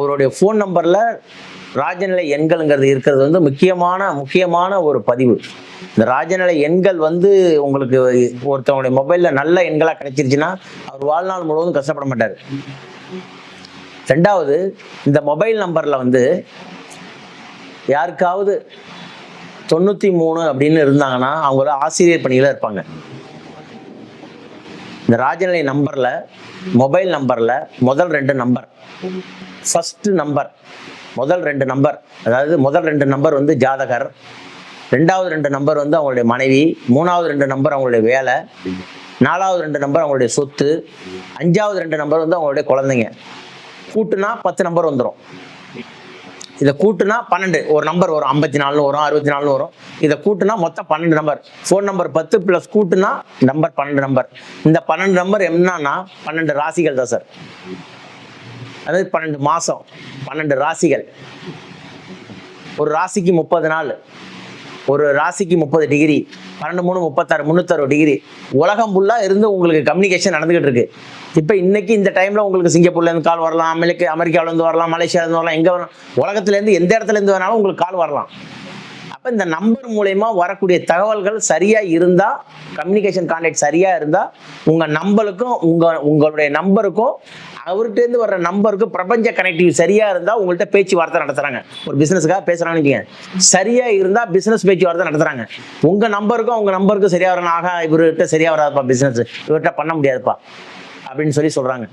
ஒருவருடைய ஃபோன் நம்பரில் ராஜநிலை எண்கள்ங்கிறது இருக்கிறது வந்து முக்கியமான முக்கியமான ஒரு பதிவு. இந்த ராஜநிலை எண்கள் வந்து உங்களுக்கு ஒருத்தவங்களுடைய மொபைலில் நல்ல எண்களாக கிடைச்சிருச்சுன்னா அவர் வாழ்நாள் முழுவதும் கஷ்டப்பட மாட்டார். ரெண்டாவது இந்த மொபைல் நம்பரில் வந்து யாருக்காவது தொண்ணூற்றி மூணு அப்படின்னு இருந்தாங்கன்னா அவங்கள ஆசிரியர் பணியில் இருப்பாங்க. இந்த ராஜநிலை நம்பரில் மொபைல் நம்பரில் முதல் ரெண்டு நம்பர். First number. முதல் ரெண்டு நம்பர். அதாவது முதல் ரெண்டு நம்பர் வந்து ஜாதகர். ரெண்டாவது ரெண்டு நம்பர் வந்து அவங்களுடைய மனைவி. மூணாவது ரெண்டு நம்பர் அவங்களுடைய வேலை. நாலாவது ரெண்டு நம்பர் அவங்களுடைய சொத்து. அஞ்சாவது ரெண்டு நம்பர் வந்து அவங்களுடைய குழந்தைங்க. கூட்டுனா பத்து நம்பர் வந்துடும் இதை கூட்டுனா பன்னெண்டு. ஒரு நம்பர் வரும். ஐம்பத்தி நாலு வரும் அறுபத்தி நாலு வரும். இதை கூட்டுனா மொத்தம் பன்னெண்டு நம்பர் ஃபோன் நம்பர் பத்து ப்ளஸ் கூட்டுனா நம்பர் பன்னெண்டு நம்பர் இந்த பன்னெண்டு நம்பர் என்னன்னா பன்னெண்டு ராசிகள் தான் சார் அதாவது பன்னெண்டு மாதம் பன்னெண்டு ராசிகள். ஒரு ராசிக்கு முப்பது நாள். ஒரு ராசிக்கு முப்பது டிகிரி பன்னெண்டு மூணு முப்பத்தாறு முந்நூத்தாறு டிகிரி உலகம் ஃபுல்லாக இருந்து உங்களுக்கு கம்யூனிகேஷன் நடந்துகிட்டு இருக்கு. இப்போ இன்னைக்கு இந்த டைமில் உங்களுக்கு சிங்கப்பூர்லேருந்து கால் வரலாம் அமெரிக்க அமெரிக்காவிலேருந்து வரலாம் மலேசியாவிலேருந்து வரலாம் எங்கே வரலாம் உலகத்துலேருந்து எந்த இடத்துலேருந்து வேணாலும் உங்களுக்கு கால் வரலாம். அப்போ இந்த நம்பர் மூலயமா வரக்கூடிய தகவல்கள் சரியாக இருந்தால் கம்யூனிகேஷன் கான்டாக்ட் சரியாக இருந்தால் உங்கள் நம்பருக்கும் உங்கள் உங்களுடைய நம்பருக்கும் அவர்கிட்டேருந்து வர்ற நம்பருக்கும் பிரபஞ்ச கனெக்டிவ் சரியாக இருந்தால் உங்கள்கிட்ட பேச்சுவார்த்தை நடத்துகிறாங்க ஒரு பிஸ்னஸுக்காக பேசுகிறாங்கன்னு வச்சுக்கோங்க. சரியாக இருந்தால் பிஸ்னஸ் பேச்சுவார்த்தை நடத்துகிறாங்க உங்கள் நம்பருக்கும் உங்கள் நம்பருக்கும் சரியாக வரணும் ஆகா இவர்கிட்ட சரியாக வராதுப்பா பிஸ்னஸ் இவர்கிட்ட பண்ண முடியாதுப்பா. அப்படின்னு சொல்லி சொல்கிறாங்க